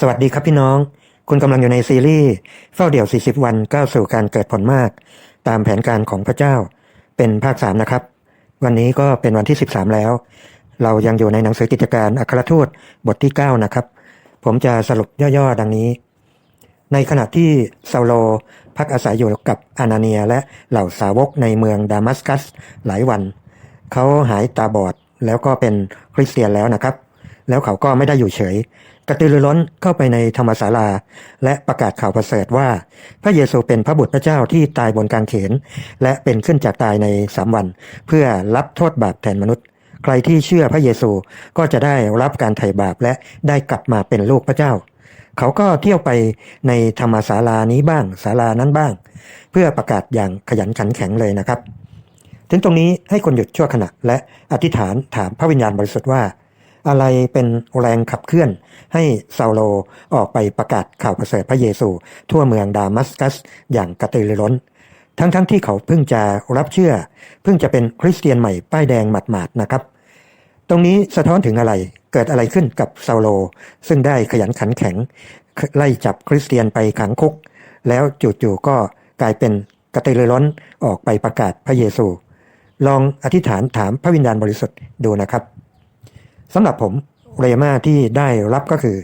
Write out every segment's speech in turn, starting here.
สวัสดีครับพี่น้อง คุณกำลังอยู่ในซีรีส์เฝ้าเดี่ยว 40 วันก้าวสู่การเกิดผลมาก ตามแผนการของพระเจ้า เป็นภาค 3 นะครับ วันนี้ก็เป็นวันที่ 13 แล้ว เรายังอยู่ในหนังสือกิจการอัครทูตบทที่ 9 นะครับ ผมจะสรุปย่อๆ ดังนี้ ในขณะที่ซาโลพักอาศัยอยู่กับอานาเนียและเหล่าสาวกในเมืองดามัสกัสหลายวัน เขาหายตาบอดแล้วก็เป็นคริสเตียนแล้วนะครับ แล้วเขาก็ไม่ได้อยู่เฉย กระตือรือร้นเข้าไปในธรรมศาลา และประกาศข่าวประเสริฐว่า พระเยซูเป็นพระบุตรพระเจ้าที่ตายบนกางเขน และเป็นขึ้นจากตายในสามวัน เพื่อรับโทษบาปแทนมนุษย์ ใครที่เชื่อพระเยซูก็จะได้รับการไถ่บาปและได้กลับมาเป็นลูกพระเจ้า เขาก็เที่ยวไปในธรรมศาลานี้บ้างศาลานั้นบ้าง เพื่อประกาศอย่างขยันขันแข็งเลยนะครับ ถึงตรงนี้ให้คนหยุดชั่วขณะและอธิษฐานถามพระวิญญาณบริสุทธิ์ว่า อะไรเป็นแรงขับเคลื่อน ให้ซาโลออกไปประกาศข่าวประเสริฐพระเยซู ทั่วเมืองดามัสกัสอย่างกระตือรือร้น ทั้งๆทที่เขาเพิ่งจะรับเชื่อ เพิ่งจะเป็นคริสเตียนใหม่ป้ายแดงหมาดๆนะครับ ตรงนี้สะท้อนถึงอะไรเกิดอะไรขึ้นกับซาโล ซึ่งได้ขยันขันแข็ง ไล่จับคริสเตียนไปขังคุก แล้วจู่ๆก็กลายเป็นกระตือรือร้นออกไปประกาศพระเยซู ลองอธิษฐานถามพระวิญญาณบริสุทธิ์ดูนะครับ สำหรับผมเรมาที่ได้รับก็คือ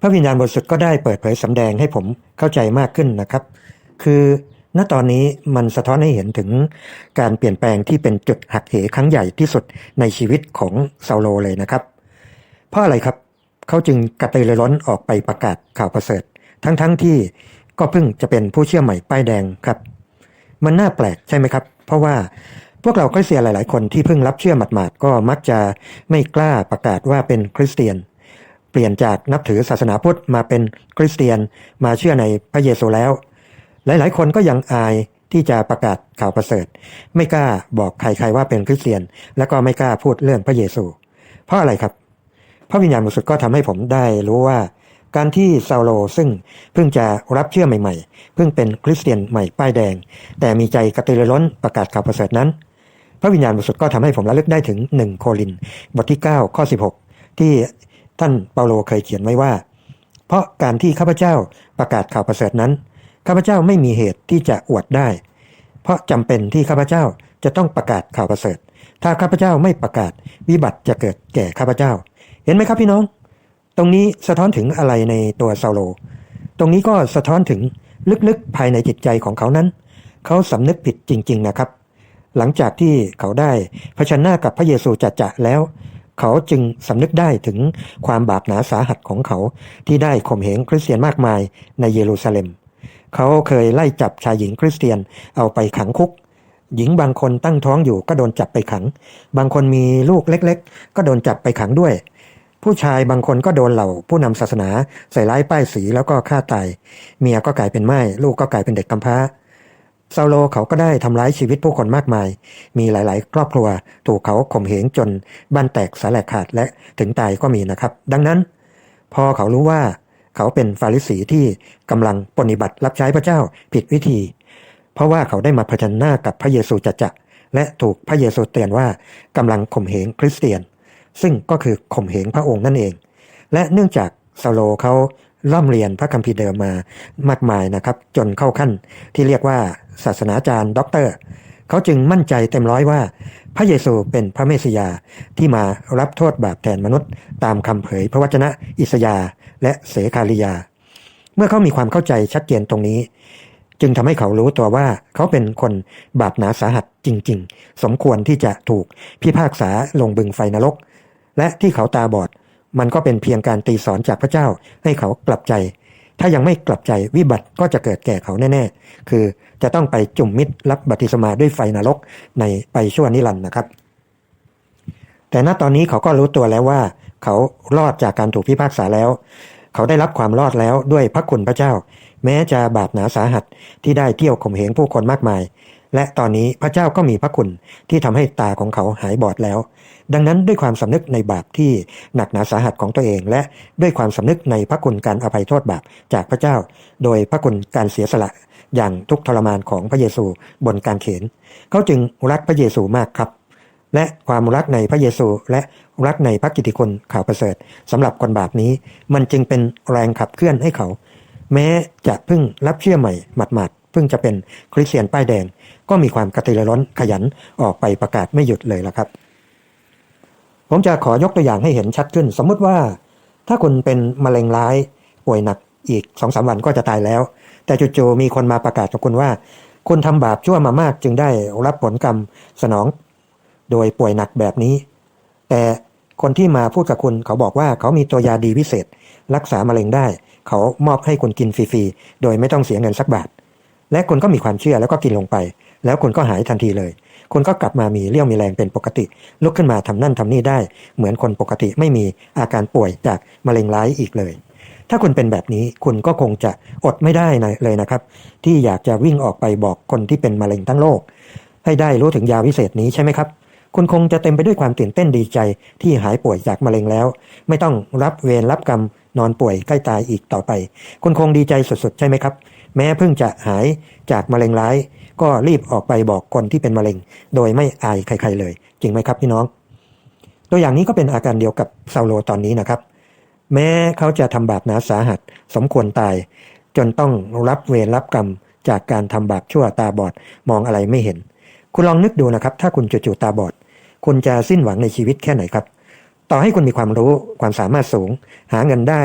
พระวิญญาณบริสุทธิ์ก็ได้เปิดเผยสำแดงให้ผมเข้าใจมากขึ้นนะครับ คือณตอนนี้มันสะท้อนให้เห็นถึงการเปลี่ยนแปลงที่เป็นจุดหักเหครั้งใหญ่ที่สุดในชีวิตของซาโลเลยนะครับ เพราะอะไรครับเขาจึงกระตือรือร้นออกไปประกาศข่าวประเสริฐ ทั้งๆทที่ก็เพิ่งจะเป็นผู้เชื่อใหม่ป้ายแดงครับ มันน่าแปลกใช่ไหมครับ เพราะว่า พวกเราคริสเตียนหลาย ๆ คนที่เพิ่งรับเชื่อหมาดๆก็มักจะไม่กล้าประกาศว่าเป็นคริสเตียน เปลี่ยนจากนับถือศาสนาพุทธมาเป็นคริสเตียนมาเชื่อในพระเยซูแล้ว หลาย ๆ คนก็ยังอายที่จะประกาศข่าวประเสริฐ ไม่กล้าบอกใคร ๆ ว่าเป็นคริสเตียน และก็ไม่กล้าพูดเรื่องพระเยซู เพราะอะไรครับ พระวิญญาณบริสุทธิ์ก็ทำให้ผมได้รู้ว่าการที่ซาโลซึ่งเพิ่งจะรับเชื่อใหม่ๆ เพิ่งเป็นคริสเตียนใหม่ป้ายแดง แต่มีใจกระตือรือร้นประกาศข่าวประเสริฐนั้น ระวิญญาณบริสุทธิ์ก็ทำให้ผมระลึกได้ถึง 1 โคริน บทที่ 9 ข้อ 16 ที่ท่านเปาโลเคยเขียนไว้ว่า เพราะการที่ข้าพเจ้าประกาศข่าวประเสริฐนั้น ข้าพเจ้าไม่มีเหตุที่จะอวดได้ เพราะจำเป็นที่ข้าพเจ้าจะต้องประกาศข่าวประเสริฐ ถ้าข้าพเจ้าไม่ประกาศวิบัติจะเกิดแก่ข้าพเจ้า เห็นไหมครับพี่น้อง ตรงนี้สะท้อนถึงอะไรในตัวเซาโล ตรงนี้ก็สะท้อนถึงลึกๆภายในจิตใจของเขานั้น เขาสำนึกผิดจริง ๆ นะครับ หลังจากที่เขาได้เผชิญหน้ากับพระเยซูจัดจะแล้ว เขาจึงสำนึกได้ถึงความบาปหนาสาหัสของเขาที่ได้ข่มเหงคริสเตียนมากมายในเยรูซาเล็ม เขาเคยไล่จับชายหญิงคริสเตียนเอาไปขังคุก หญิงบางคนตั้งท้องอยู่ก็โดนจับไปขัง บางคนมีลูกเล็ก ๆ ก็โดนจับไปขังด้วย ผู้ชายบางคนก็โดนเหล่าผู้นำศาสนาใส่ร้ายป้ายสีแล้วก็ฆ่าตาย เมียก็กลายเป็นไม้ลูกก็กลายเป็นเด็กกำพร้า ซาโลเขาก็ได้ทำร้ายชีวิตผู้คนมากมาย มีหลาย ๆ ครอบครัวถูกเขาข่มเหงจนบ้านแตกสาแหลกขาดและถึงตายก็มีนะครับ ดังนั้น พอเขารู้ว่าเขาเป็นฟาริสีที่กำลังปฏิบัติรับใช้พระเจ้าผิดวิธี เพราะว่าเขาได้มาเผชิญหน้ากับพระเยซูจัจะและถูกพระเยซูเตือนว่ากำลังข่มเหงคริสเตียน ซึ่งก็คือข่มเหงพระองค์นั่นเอง และเนื่องจากซาโลเขาร่ำเรียนพระคัมภีร์เดิมมามากมายนะครับ จนเข้าขั้นที่เรียกว่า ศาสนาจารย์ด็อกเตอร์ เขาจึงมั่นใจเต็มร้อยว่า พระเยซูเป็นพระเมสสิยาที่มารับโทษบาปแทนมนุษย์ ตามคำเผยพระวจนะอิสยาและเสคาริยา เมื่อเขามีความเข้าใจชัดเจนตรงนี้ จึงทำให้เขารู้ตัวว่าเขาเป็นคนบาปหนาสาหัสจริง ๆ สมควรที่จะถูกพิพากษาลงบึงไฟนรก และที่เขาตาบอดมันก็เป็นเพียงการตีสอนจากพระเจ้าให้เขากลับใจ ถ้ายังไม่กลับใจวิบัติก็จะเกิดแก่เขาแน่ ๆ คือจะต้องไปจุ่มมิตรรับบัติสมาด้วยไฟนรกในไปชั่วนิรันดร์นะครับ แต่ณตอนนี้เขาก็รู้ตัวแล้วว่า เขารอดจากการถูกพิพากษาแล้ว เขาได้รับความรอดแล้วด้วยพระคุณพระเจ้า แม้จะบาปหนาสาหัสที่ได้เที่ยวข่มเหงผู้คนมากมาย และตอนนี้พระเจ้าก็มีพระคุณที่ทำให้ตาของเขาหายบอดแล้ว ดังนั้นด้วยความสำนึกในบาปที่หนักหนาสาหัสของตัวเอง และด้วยความสำนึกในพระคุณการอภัยโทษบาปจากพระเจ้า โดยพระคุณการเสียสละอย่างทุกทรมานของพระเยซูบนการเขน เขาจึงรักพระเยซูมากครับ และความรักในพระเยซูและรักในพระกิตติคุณข่าวประเสริฐสำหรับคนบาปนี้ มันจึงเป็นแรงขับเคลื่อนให้เขา แม้จะเพิ่งรับเชื่อใหม่หมัดๆเพิ่งจะเป็นคริสเตียนป้ายแดง ก็มีความกระตือรือร้นขยันออกไปประกาศไม่หยุดเลยละครับ ผมจะขอยกตัวอย่างให้เห็นชัดขึ้น สมมุติว่า ถ้าคุณเป็นมะเร็งร้ายป่วยหนักอีกสองสามวันก็จะตายแล้ว แต่จู่ๆมีคนมาประกาศกับคุณว่า คุณทำบาปชั่วมามากจึงได้รับผลกรรมสนอง โดยป่วยหนักแบบนี้ แต่คนที่มาพูดกับคุณเขาบอกว่าเขามีตัวยาดีพิเศษ รักษามะเร็งได้ เขามอบให้คุณกินฟรีๆ โดยไม่ต้องเสียเงินสักบาท และคุณก็มีความเชื่อแล้วก็กินลงไป แล้วคุณก็หายทันทีเลยคุณก็กลับมามีเรี่ยวมีแรงเป็นปกติ ลุกขึ้นมาทำนั่นทำนี่ได้ เหมือนคนปกติไม่มีอาการป่วยจากมะเร็งร้ายอีกเลย ถ้าคุณเป็นแบบนี้คุณก็คงจะอดไม่ได้เลยนะครับ ที่อยากจะวิ่งออกไปบอกคนที่เป็นมะเร็งทั้งโลก ให้ได้รู้ถึงยาวิเศษนี้ใช่ไหมครับคุณคงจะเต็มไปด้วยความตื่นเต้นดีใจที่หายป่วยจากมะเร็งแล้ว ไม่ต้องรับเวรรับกรรมนอนป่วยใกล้ตายอีกต่อไป คุณคงดีใจสุดๆ ใช่ไหมครับ แม้เพิ่งจะหายจากมะเร็งร้าย ก็รีบออกไปบอกคนที่เป็นมะเร็ง โดยไม่อายใคร ๆ เลย จริงไหมครับพี่น้อง ตัวอย่างนี้ก็เป็นอาการเดียวกับซาโลตอนนี้นะครับ แม้เขาจะทำบาปหนาสาหัส สมควรตาย จนต้องรับเวรรับกรรมจากการทำบาปชั่วตาบอดมองอะไรไม่เห็น คุณลองนึกดูนะครับ ถ้าคุณจู่ๆตาบอด คุณจะสิ้นหวังในชีวิตแค่ไหนครับ ต่อให้คุณมีความรู้ความสามารถสูง หาเงินได้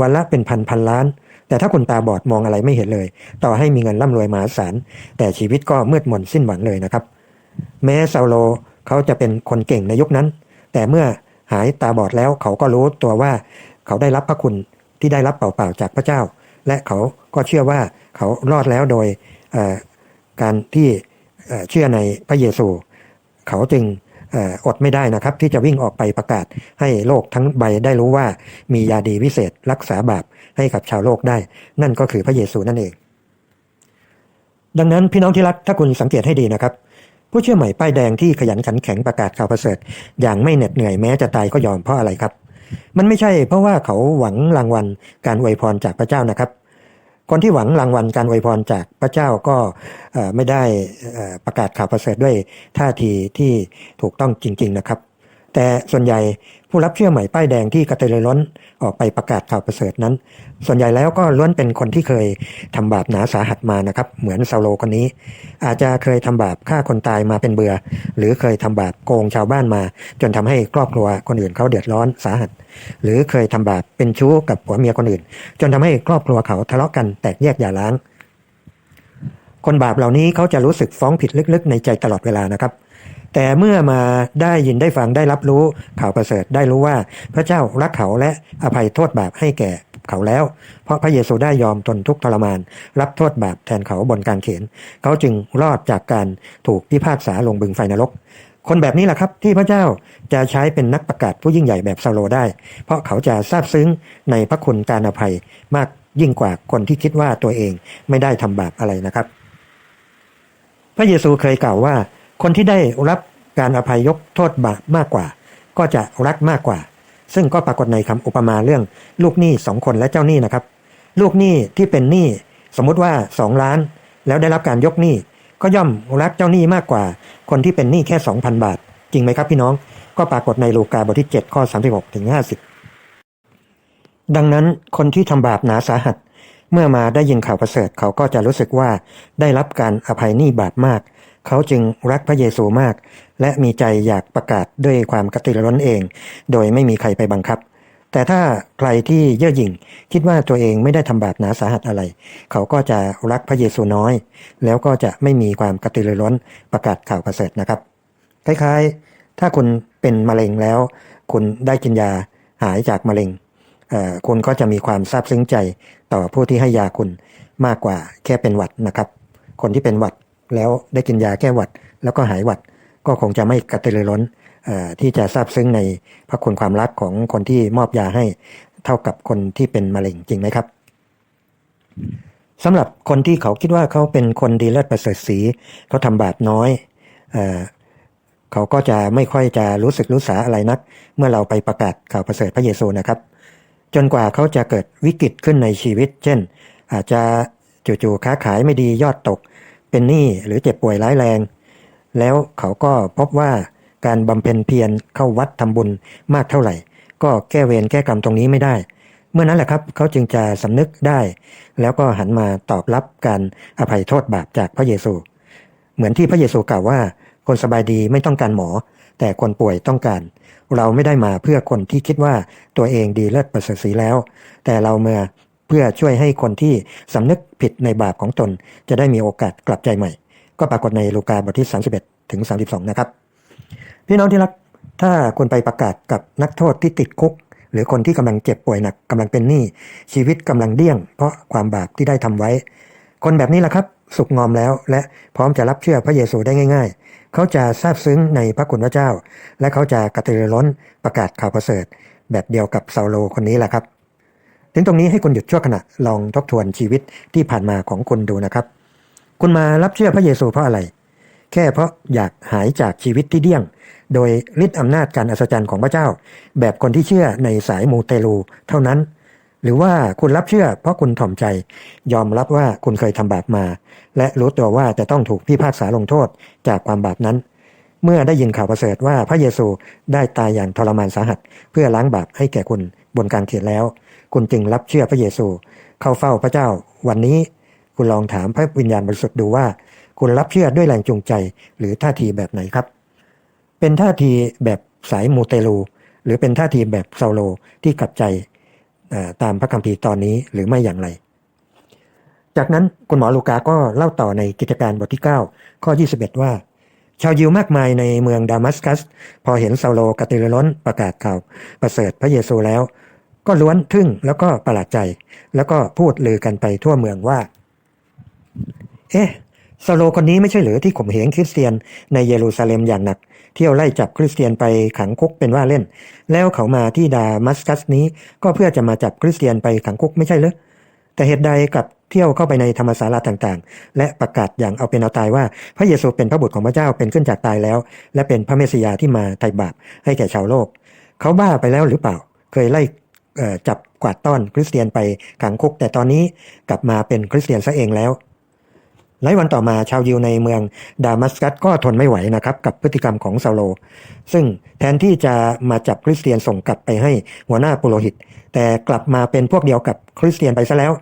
วันละเป็นพันพันล้าน แต่ถ้าคุณตาบอดมองอะไรไม่เห็นเลย ต่อให้มีเงินร่ำรวยมหาศาลแต่ชีวิตก็มืดมนสิ้นหวังเลยนะครับ แม้ซาโลเขาจะเป็นคนเก่งในยุคนั้น แต่เมื่อหายตาบอดแล้วเขาก็รู้ตัวว่าเขาได้รับพระคุณที่ได้รับเปล่าๆจากพระเจ้า และเขาก็เชื่อว่าเขารอดแล้วโดยการที่เชื่อในพระเยซู เขาจึง อดไม่ได้นะครับที่จะวิ่งออกไปประกาศให้โลกทั้งใบได้รู้ว่ามียาดีวิเศษรักษาบาปให้กับชาวโลกได้ นั่นก็คือพระเยซูนั่นเอง ดังนั้นพี่น้องที่รักถ้าคุณสังเกตให้ดีนะครับ ผู้เชื่อใหม่ป้ายแดงที่ขยันขันแข็งประกาศข่าวประเสริฐ อย่างไม่เหน็ดเหนื่อยแม้จะตายก็ยอมเพราะอะไรครับ มันไม่ใช่เพราะว่าเขาหวังรางวัลการอวยพรจากพระเจ้านะครับ คนที่หวังรางวัลการอวยพรจากพระเจ้าก็ไม่ได้ประกาศข่าวประเสริฐด้วยท่าทีที่ถูกต้องจริง ๆ นะครับ แต่ส่วนใหญ่ผู้รับเชื่อใหม่ป้ายแดงที่กระตือรือร้นออกไปประกาศข่าวประเสริฐนั้น ส่วนใหญ่แล้วก็ล้วนเป็นคนที่เคยทำบาปหนาสาหัสมานะครับ เหมือนซาโลคนนี้ อาจจะเคยทำบาปฆ่าคนตายมาเป็นเบือหรือเคยทำบาปโกงชาวบ้านมา จนทำให้ครอบครัวคนอื่นเขาเดือดร้อนสาหัส หรือเคยทำบาปเป็นชู้กับผัวเมียคนอื่น จนทำให้ครอบครัวเขาทะเลาะกันแตกแยกอย่าร้างคนบาปเหล่านี้เขาจะรู้สึกฟ้องผิดลึกๆ ในใจตลอดเวลานะครับ แต่เมื่อมาได้ยินได้ฟังได้รับรู้ข่าวประเสริฐได้รู้ว่าพระเจ้ารักเขาและอภัยโทษบาปให้แก่เขาแล้ว เพราะพระเยซูได้ยอมทนทุกข์ทรมาน รับโทษบาปแทนเขาบนการเขน เขาจึงรอดจากการถูกพิพากษาลงบึงไฟนรก คนแบบนี้แหละครับที่พระเจ้าจะใช้เป็นนักประกาศผู้ยิ่งใหญ่แบบซาโลได้ เพราะเขาจะซาบซึ้งในพระคุณการอภัยมากยิ่งกว่าคนที่คิดว่าตัวเองไม่ได้ทำบาปอะไรนะครับ พระเยซูเคยกล่าวว่า คนที่ได้รับการอภัยยกโทษบาปมากกว่า ก็จะรักมากกว่า ซึ่งก็ปรากฏในคำอุปมาเรื่องลูกหนี้สองคนและเจ้าหนี้นะครับ ลูกหนี้ที่เป็นหนี้สมมุติว่าสองล้าน แล้วได้รับการยกหนี้ก็ย่อมรักเจ้าหนี้มากกว่า คนที่เป็นหนี้แค่สองพันบาท จริงไหมครับพี่น้อง ก็ปรากฏในลูกาบทที่ 7 ข้อ 36ถึง50 ดังนั้นคนที่ทำบาปหนาสาหัส เมื่อมาได้ยินข่าวประเสริฐเขาก็จะรู้สึกว่าได้รับการอภัยหนี้บาปมาก เขาจึงรักพระเยซูมาก และมีใจอยากประกาศด้วยความกระตือรือร้นเอง โดยไม่มีใครไปบังคับ แต่ถ้าใครที่เย่อหยิ่งคิดว่าตัวเองไม่ได้ทำบาปหนาสาหัสอะไร เขาก็จะรักพระเยซูน้อย แล้วก็จะไม่มีความกระตือรือร้นประกาศข่าวประเสริฐนะครับ คล้ายๆ ถ้าคุณเป็นมะเร็งแล้ว คุณได้กินยาหายจากมะเร็งคุณก็จะมีความซาบซึ้งใจต่อผู้ที่ให้ยาคุณมากกว่าแค่เป็นหวัดนะครับ คนที่เป็นหวัด แล้วได้กินยาแก้หวัด แล้วก็หายหวัด ก็คงจะไม่กระตือรือร้นที่จะซาบซึ้งในพระคุณความรักของคนที่มอบยาให้เท่ากับคนที่เป็นมะเร็งจริงไหมครับสำหรับคนที่เขาคิดว่าเขาเป็นคนดีเลิศประเสริฐศีเขาทำบาปน้อยเอเขาก็จะไม่ค่อยจะรู้สึกรู้สาอะไรนัก เมื่อเราไปประกาศข่าวประเสริฐพระเยซูนะครับ จนกว่าเขาจะเกิดวิกฤตขึ้นในชีวิต เช่น อาจจะจู่ๆค้าขายไม่ดียอดตก เป็นหนี้หรือเจ็บป่วยร้ายแรง แล้วเขาก็พบว่าการบำเพ็ญเพียรเข้าวัดทำบุญมากเท่าไหร่ ก็แก้เวรแก้กรรมตรงนี้ไม่ได้ เมื่อนั้นแหละครับเขาจึงจะสำนึกได้ แล้วก็หันมาตอบรับการอภัยโทษบาปจากพระเยซู เหมือนที่พระเยซูกล่าวว่า คนสบายดีไม่ต้องการหมอ แต่คนป่วยต้องการ เราไม่ได้มาเพื่อคนที่คิดว่าตัวเองดีเลิศประเสริฐสีแล้ว แต่เรามา เพื่อช่วยให้คนที่สำนึกผิดในบาปของตน จะได้มีโอกาสกลับใจใหม่ ก็ปรากฏในลูกาบทที่ 31 ถึง 32 นะครับ พี่น้องที่รักถ้าคุณไปประกาศกับนักโทษที่ติดคุก หรือคนที่กำลังเจ็บป่วยหนักกำลังเป็นหนี้ชีวิตกำลังเดี้ยง เพราะความบาปที่ได้ทำไว้ คนแบบนี้แหละครับ สุกงอมแล้ว และพร้อมจะรับเชื่อพระเยซูได้ง่าย ๆ เขาจะซาบซึ้งในพระคุณพระเจ้า และเขาจะกระตือรือร้นประกาศข่าวประเสริฐ แบบเดียวกับเซาโลคนนี้แหละครับ ถึงตรงนี้ให้คุณหยุดชั่วขณะลองทบทวนชีวิตที่ผ่านมาของคุณดูนะครับ คุณมารับเชื่อพระเยซูเพราะอะไร แค่เพราะอยากหายจากชีวิตที่เดี้ยง โดยฤทธิ์อำนาจการอัศจรรย์ของพระเจ้า แบบคนที่เชื่อในสายมูเตลูเท่านั้น หรือว่าคุณรับเชื่อเพราะคุณถ่อมใจ ยอมรับว่าคุณเคยทำบาปมา และรู้ตัวว่าจะต้องถูกพิพากษาลงโทษจากความบาปนั้นเมื่อได้ยินข่าวประเสริฐว่าพระเยซูได้ตายอย่างทรมานสาหัส เพื่อล้างบาปให้แก่คุณบนกางเขนแล้ว คุณจึงรับเชื่อพระเยซู เข้าเฝ้าพระเจ้า วันนี้คุณลองถามพระวิญญาณบริสุทธิ์ดูว่า คุณรับเชื่อด้วยแรงจูงใจหรือท่าทีแบบไหนครับ เป็นท่าทีแบบสายมูเตลู หรือเป็นท่าทีแบบเซาโลที่กลับใจตามพระคัมภีร์ตอนนี้หรือไม่อย่างไร จากนั้นคุณหมอลูกาก็เล่าต่อในกิจการบทที่ 9 ข้อ 21 ว่า ชาวยิวมากมายในเมืองดามัสกัส พอเห็นเซาโลกระตือรือร้นประกาศข่าวประเสริฐพระเยซูแล้ว ก็ล้วนทึ่งแล้วก็ประหลาดใจ แล้วก็พูดลือกันไปทั่วเมืองว่า เอ๊ะซาโลคนนี้ไม่ใช่หรือที่ข่มเหงคริสเตียนในเยรูซาเล็มอย่างหนัก เที่ยวไล่จับคริสเตียนไปขังคุกเป็นว่าเล่น แล้วเขามาที่ดามัสกัสนี้ก็เพื่อจะมาจับคริสเตียนไปขังคุกไม่ใช่หรือแต่เหตุใดกลับเที่ยวเข้าไปในธรรมศาลาต่างๆ และประกาศอย่างเอาเป็นเอาตายว่า พระเยซูเป็นพระบุตรของพระเจ้าเป็นขึ้นจากตายแล้ว และเป็นพระเมสสิยาที่มาไถ่บาปให้แก่ชาวโลก เขาบ้าไปแล้วหรือเปล่า เคยไล่ จับกวาดต้อนคริสเตียนไปขังคุก แต่ตอนนี้กลับมาเป็นคริสเตียนซะเองแล้วหลายวันต่อมาชาวยิวในเมืองดามัสกัสก็ทนไม่ไหวนะครับกับพฤติกรรมของซาโล ซึ่งแทนที่จะมาจับคริสเตียนส่งกลับไปให้หัวหน้าปุโรหิต แต่กลับมาเป็นพวกเดียวกับคริสเตียนไปซะแล้ว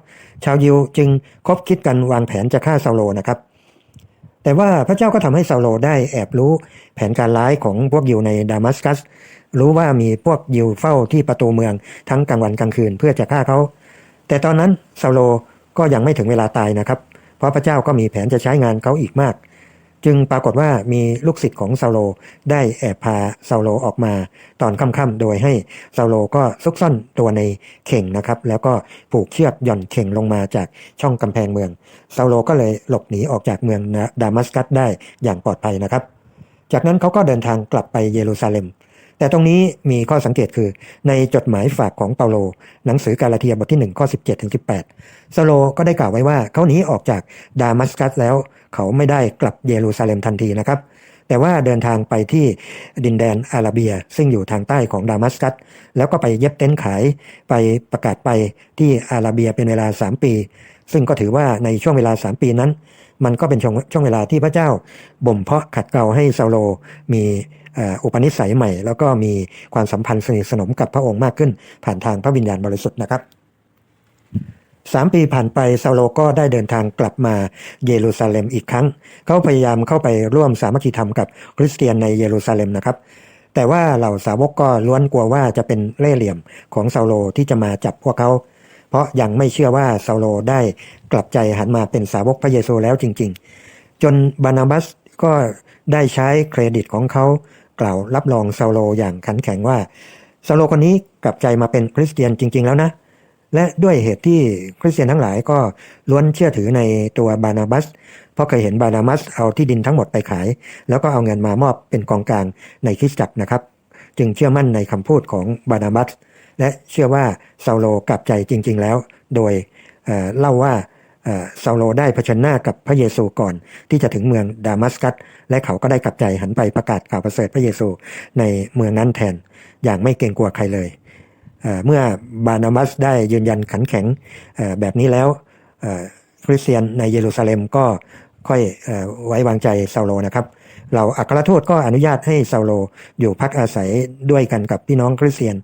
ชาวยิวจึงคบคิดกันวางแผนจะฆ่าซาโลนะครับ แต่ว่าพระเจ้าก็ทำให้ซาโลได้แอบรู้แผนการร้ายของพวกยิวในดามัสกัส รู้ว่ามีพวกยิวเฝ้าที่ประตูเมืองทั้งกลางวันกลางคืนเพื่อจะฆ่าเขา แต่ตอนนั้นซาโลก็ยังไม่ถึงเวลาตายนะครับ เพราะพระเจ้าก็มีแผนจะใช้งานเขาอีกมาก จึงปรากฏว่ามีลูกศิษย์ของซาโลได้แอบพาซาโลออกมาตอนค่ำๆโดยให้ซาโลก็ซุกซ่อนตัวในเข่งนะครับ แล้วก็ผูกเชือกหย่อนเข่งลงมาจากช่องกำแพงเมืองซาโลก็เลยหลบหนีออกจากเมืองดามัสกัสได้อย่างปลอดภัยนะครับ จากนั้นเขาก็เดินทางกลับไปเยรูซาเล็ม แต่ตรงนี้มีข้อสังเกตคือ ในจดหมายฝากของเปาโล หนังสือกาลาเทียบทที่1ข้อ17ถึง18 ซาโลก็ได้กล่าวไว้ว่าเขาหนีออกจากดามัสกัสแล้ว เขาไม่ได้กลับเยรูซาเล็มทันทีนะครับ แต่ว่าเดินทางไปที่ดินแดนอาราเบีย ซึ่งอยู่ทางใต้ของดามัสกัส แล้วก็ไปเย็บเต็นท์ขายไปประกาศไปที่อาราเบียเป็นเวลา 3 ปี ซึ่งก็ถือว่าในช่วงเวลา 3 ปีนั้น มันก็เป็นช่วงวงเวลาที่พระเจ้าบ่มเพาะขัดเกลาให้ซาโลมี อุปนิสัยใหม่ แล้วก็มีความสัมพันธ์สนิทสนมกับพระองค์มากขึ้น ผ่านทางพระวิญญาณบริสุทธิ์นะครับสามปีผ่านไปซาโลก็ได้เดินทางกลับมาเยรูซาเล็มอีกครั้ง เขาพยายามเข้าไปร่วมสามัคคีธรรมกับคริสเตียนในเยรูซาเล็มนะครับ แต่ว่าเหล่าสาวกก็ล้วนกลัวว่าจะเป็นเล่ห์เหลี่ยมของซาโลที่จะมาจับพวกเขา เพราะยังไม่เชื่อว่าซาโลได้กลับใจหันมาเป็นสาวกพระเยซูแล้วจริง ๆ จนบานาบัสก็ได้ใช้เครดิตของเขา กล่าวรับรองซาโลอย่างขันแข็งว่าซาโลคนนี้กลับใจมาเป็นคริสเตียนจริง ๆ แล้วนะ และด้วยเหตุที่คริสเตียนทั้งหลายก็ล้วนเชื่อถือในตัวบานาบัส เพราะเคยเห็นบานาบัสเอาที่ดินทั้งหมดไปขาย แล้วก็เอาเงินมามอบเป็นกองกลางในคริสตจักรนะครับ จึงเชื่อมั่นในคำพูดของบานาบัสและเชื่อว่าซาโลกลับใจจริง ๆ แล้ว โดยเเล่าว่า ซาโลได้เผชิญหน้ากับพระเยซูก่อน ที่จะถึงเมืองดามัสกัส และเขาก็ได้กลับใจหันไปประกาศข่าวประเสริฐพระเยซูในเมืองนั้นแทน อย่างไม่เกรงกลัวใครเลยเมื่อบานามัสได้ยืนยันขันแข็งแบบนี้แล้วคริสเตียนในเยรูซาเล็มก็ค่อยอไว้วางใจซาโลนะครับ เราอัครทูตก็อนุญาตให้ซาโลอยู่พักอาศัยด้วยกันกับพี่น้องคริสเตียน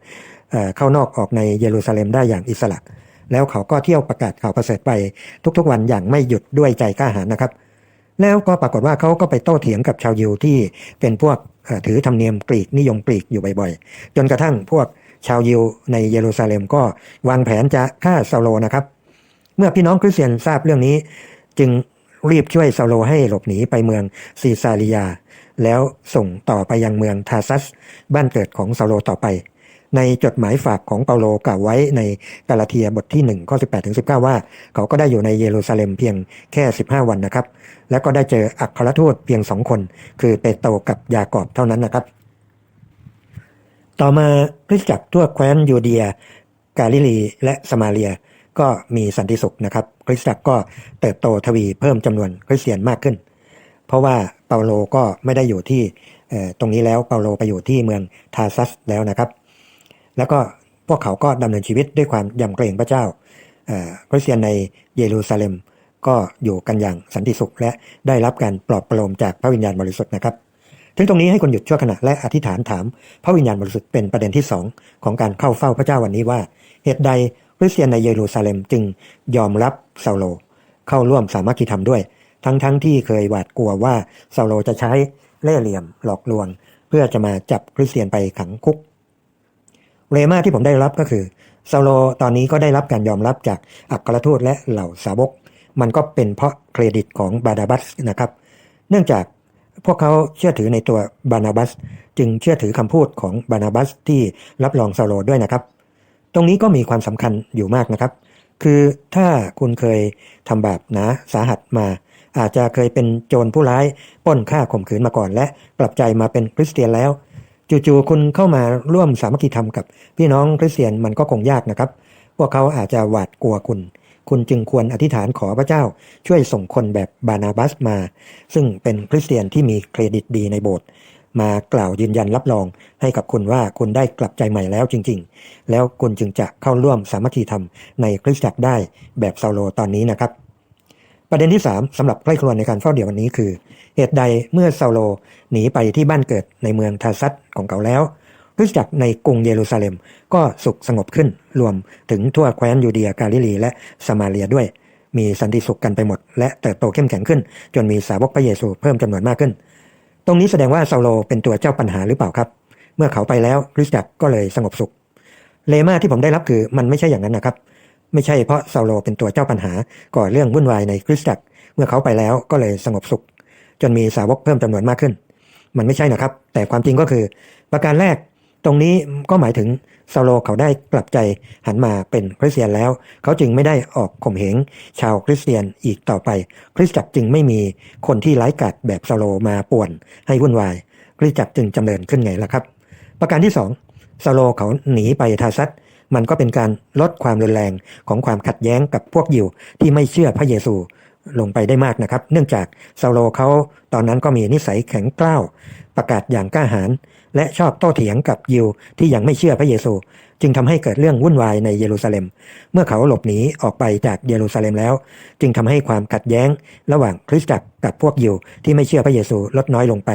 เข้านอกออกในเยรูซาเล็มได้อย่างอิสระ แล้วเขาก็เที่ยวประกาศข่าวประเสริฐไปทุกๆวันอย่างไม่หยุดด้วยใจกล้าหาญนะครับ แล้วก็ปรากฏว่าเขาก็ไปโต้เถียงกับชาวยิวที่เป็นพวกถือธรรมเนียมกรีกนิยมกรีกอยู่บ่อยๆ จนกระทั่งพวกชาวยิวในเยรูซาเล็มก็วางแผนจะฆ่าซาโลนะครับ เมื่อพี่น้องคริสเตียนทราบเรื่องนี้ จึงรีบช่วยซาโลให้หลบหนีไปเมืองซีซาริยา แล้วส่งต่อไปยังเมืองทาซัส บ้านเกิดของซาโลต่อไป ในจดหมายฝากของเปาโลกล่าวไว้ในกาลาเทียบทที่ 1 ข้อ 18ถึง19 ว่า เขาก็ได้อยู่ในเยรูซาเล็มเพียงแค่ 15 วันนะครับ แล้วก็ได้เจออัครทูตเพียงสองคน คือเปโตรกับยากอบเท่านั้นนะครับ ต่อมาคริสตจักรทั่วแคว้นยูเดีย กาลิลีและสมาเรียก็มีสันติสุขนะครับ คริสตจักรก็เติบโตทวีเพิ่มจำนวนคริสเตียนมากขึ้น เพราะว่าเปาโลก็ไม่ได้อยู่ที่ตรงนี้แล้วเปาโลไปอยู่ที่เมืองทาซัสแล้วนะครับ แล้วก็พวกเขาก็ดำเนินชีวิตด้วยความยำเกรงพระเจ้าคริสเตียนในเยรูซาเล็มก็อยู่กันอย่างสันติสุข และได้รับการปลอบประโลมจากพระวิญญาณบริสุทธิ์นะครับ ถึงตรงนี้ให้คนหยุดชั่วขณะและอธิษฐานถาม พระวิญญาณบริสุทธิ์เป็นประเด็นที่สองของการเข้าเฝ้าพระเจ้าวันนี้ว่า เหตุใดคริสเตียนในเยรูซาเล็มจึงยอมรับเซาโล เข้าร่วมสามัคคีธรรมด้วย ทั้งๆทที่เคยหวาดกลัวว่าเซาโลจะใช้เล่ห์เหลี่ยมหลอกลวง เพื่อจะมาจับคริสเตียนไปขังคุก เรมาที่ผมได้รับก็คือซาโลตอนนี้ก็ได้รับการยอมรับจากอัครทูตและเหล่าสาวก มันก็เป็นเพราะเครดิตของบานาบัสนะครับ เนื่องจากพวกเขาเชื่อถือในตัวบานาบัส จึงเชื่อถือคำพูดของบานาบัสที่รับรองซาโลด้วยนะครับ ตรงนี้ก็มีความสำคัญอยู่มากนะครับ คือถ้าคุณเคยทำบาปหนาสาหัสมา อาจจะเคยเป็นโจรผู้ร้ายป้นฆ่าข่มขืนมาก่อน และกลับใจมาเป็นคริสเตียนแล้ว จู่ๆคุณเข้ามาร่วมสามัคคีธรรมกับพี่น้องคริสเตียนมันก็คงยากนะครับ พวกเขาอาจจะหวาดกลัวคุณ คุณจึงควรอธิษฐานขอพระเจ้า ช่วยส่งคนแบบบานาบัสมา ซึ่งเป็นคริสเตียนที่มีเครดิตดีในโบสถ์มากล่าวยืนยันรับรอง ให้กับคุณว่าคุณได้กลับใจใหม่แล้วจริง ๆ แล้วคุณจึงจะเข้าร่วมสามัคคีธรรมในคริสตจักรได้แบบซาโลตอนนี้นะครับ ประเด็นที่ 3สำหรับใกล้ครวญในการเฝ้าเดี่ยววันนี้คือ เหตุใดเมื่อซาโลหนีไปที่บ้านเกิดในเมืองทาซัสของเขาแล้วคริสตจักรในกรุงเยรูซาเล็มก็สุขสงบขึ้นรวมถึงทั่วแคว้นยูเดียกาลิลี และสมาเรียด้วย มีสันติสุขกันไปหมด และเติบโตเข้มแข็งขึ้น จนมีสาวกพระเยซูเพิ่มจำนวนมากขึ้น ตรงนี้แสดงว่าซาโลเป็นตัวเจ้าปัญหาหรือเปล่าครับ เมื่อเขาไปแล้วคริสตจักรก็เลยสงบสุขเลมาที่ผมได้รับคือมันไม่ใช่อย่างนั้นนะครับ ไม่ใช่เพราะซาโลเป็นตัวเจ้าปัญหาก่อเรื่องวุ่นวายในคริสตจักร เมื่อเขาไปแล้วก็เลยสงบสุข จนมีสาวกเพิ่มจำนวนมากขึ้น มันไม่ใช่นะครับ แต่ความจริงก็คือ ประการแรก ตรงนี้ก็หมายถึงซาโลเขาได้กลับใจหันมาเป็นคริสเตียนแล้ว เขาจึงไม่ได้ออกข่มเหงชาวคริสเตียนอีกต่อไป คริสตจักรจึงไม่มีคนที่ไร้กัดแบบซาโลมาป่วนให้วุ่นวาย คริสตจักรจึงจำเริญขึ้นไงล่ะครับ ประการที่สองซาโลเขาหนีไปทาซัส มันก็เป็นการลดความรุนแรงของความขัดแย้งกับพวกยิวที่ไม่เชื่อพระเยซูลงไปได้มากนะครับ เนื่องจากซาโลเขาตอนนั้นก็มีนิสัยแข็งกร้าวประกาศอย่างกล้าหาญและชอบโต้เถียงกับยิวที่ยังไม่เชื่อพระเยซู จึงทำให้เกิดเรื่องวุ่นวายในเยรูซาเล็ม เมื่อเขาหลบหนีออกไปจากเยรูซาเล็มแล้ว จึงทำให้ความขัดแย้ง ระหว่างคริสตจักรกับพวกยิวที่ไม่เชื่อพระเยซูลดน้อยลงไป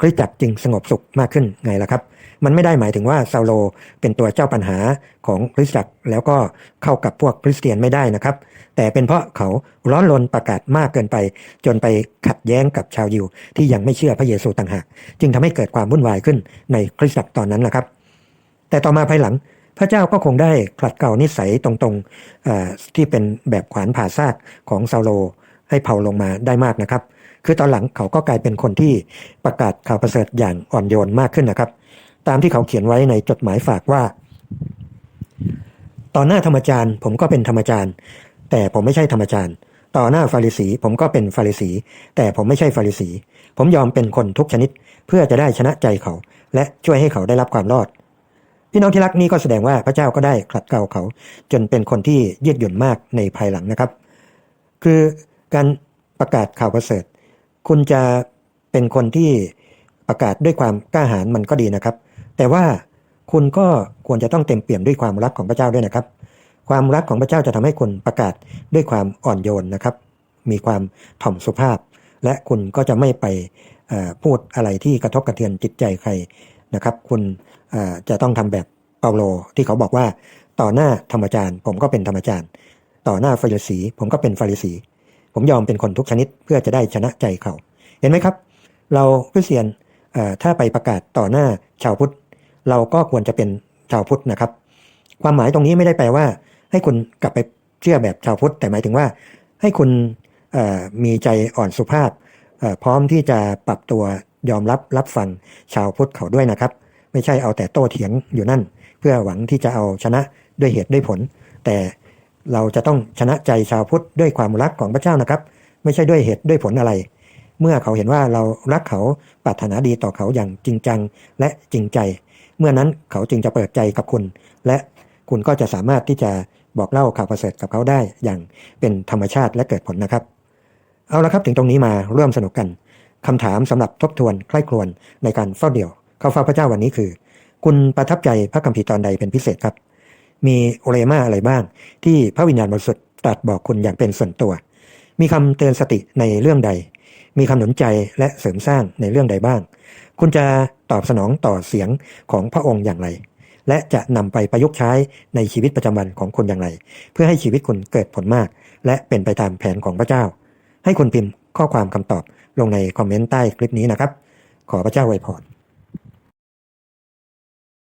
คริสตจักรจึงสงบสุขมากขึ้นไงล่ะครับ มันไม่ได้หมายถึงว่าซาโลเป็นตัวเจ้าปัญหาของคริสตจักรแล้วก็เข้ากับพวกคริสเตียนไม่ได้นะครับ แต่เป็นเพราะเขาร้อนรนประกาศมากเกินไป จนไปขัดแย้งกับชาวยิวที่ยังไม่เชื่อพระเยซูต่างหาก จึงทำให้เกิดความวุ่นวายขึ้นในคริสตจักรตอนนั้นนะครับ แต่ต่อมาภายหลังพระเจ้าก็คงได้ผลัดเกลานิสัยตรงๆที่เป็นแบบขวานผ่าซากของซาโลให้เผาลงมาได้มากนะครับ คือตอนหลังเขาก็กลายเป็นคนที่ประกาศข่าวประเสริฐอย่างอ่อนโยนมากขึ้นนะครับ ตามที่เขาเขียนไว้ในจดหมายฝากว่า ต่อหน้าธรรมจารย์ ผมก็เป็นธรรมจารย์ แต่ผมไม่ใช่ธรรมจารย์ ต่อหน้าฟาริสี ผมก็เป็นฟาริสี แต่ผมไม่ใช่ฟาริสี ผมยอมเป็นคนทุกชนิด เพื่อจะได้ชนะใจเขา และช่วยให้เขาได้รับความรอดพี่น้องที่รักนี่ก็แสดงว่าพระเจ้าก็ได้ขัดเกลาเขา จนเป็นคนที่ยืดหยุ่นมากในภายหลังนะครับ คือการประกาศข่าวประเสริฐ คุณจะเป็นคนที่ประกาศด้วยความกล้าหาญมันก็ดีนะครับ แต่ว่าคุณก็ควรจะต้องเต็มเปี่ยมด้วยความรักของพระเจ้าด้วยนะครับ ความรักของพระเจ้าจะทำให้คุณประกาศด้วยความอ่อนโยนนะครับ มีความถ่อมสุภาพ และคุณก็จะไม่ไปพูดอะไรที่กระทบกระเทือนจิตใจใครนะครับ คุณจะต้องทำแบบเปาโลที่เขาบอกว่าต่อหน้าธรรมจารย์ ผมก็เป็นธรรมจารย์ ต่อหน้าฟาริสี ผมก็เป็นฟาริสี ผมยอมเป็นคนทุกชนิดเพื่อจะได้ชนะใจเขา เห็นไหมครับ เราคริสเตียนเอ่อถ้าไปประกาศต่อหน้าชาวพุทธ เราก็ควรจะเป็นชาวพุทธนะครับ ความหมายตรงนี้ไม่ได้แปลว่า ให้คุณกลับไปเชื่อแบบชาวพุทธแต่หมายถึงว่า ให้คุณมีใจอ่อนสุภาพ พร้อมที่จะปรับตัวยอมรับรับฟังชาวพุทธเขาด้วยนะครับ ไม่ใช่เอาแต่โต้เถียงอยู่นั่น เพื่อหวังที่จะเอาชนะด้วยเหตุด้วยผล แต่เราจะต้องชนะใจชาวพุทธด้วยความรักของพระเจ้านะครับ ไม่ใช่ด้วยเหตุด้วยผลอะไร เมื่อเขาเห็นว่าเรารักเขาปรารถนาดีต่อเขาอย่างจริงจังและจริงใจ เมื่อนั้นเขาจึงจะเปิดใจกับคุณ และคุณก็จะสามารถที่จะบอกเล่าข่าวประเสริฐกับเขาได้อย่างเป็นธรรมชาติและเกิดผลนะครับ เอาละครับถึงตรงนี้มาร่วมสนุกกันคำถามสำหรับทบทวนใคร่ครวญในการเฝ้าเดี่ยว เข้าเฝ้าพระเจ้าวันนี้คือ คุณประทับใจพระคัมภีร์ตอนใดเป็นพิเศษครับ มีโอเลมาอะไรบ้าง ที่พระวิญญาณบริสุทธิ์ตรัสบอกคุณอย่างเป็นส่วนตัว มีคำเตือนสติในเรื่องใด มีคำหนุนใจและเสริมสร้างในเรื่องใดบ้าง คุณจะตอบสนองต่อเสียงของพระองค์อย่างไร และจะนำไปประยุกต์ใช้ในชีวิตประจำวันของคุณอย่างไร เพื่อให้ชีวิตคุณเกิดผลมาก และเป็นไปตามแผนของพระเจ้า ให้คุณพิมพ์ข้อความคำตอบลงในคอมเมนต์ใต้คลิปนี้นะครับ ขอพระเจ้าไวยพร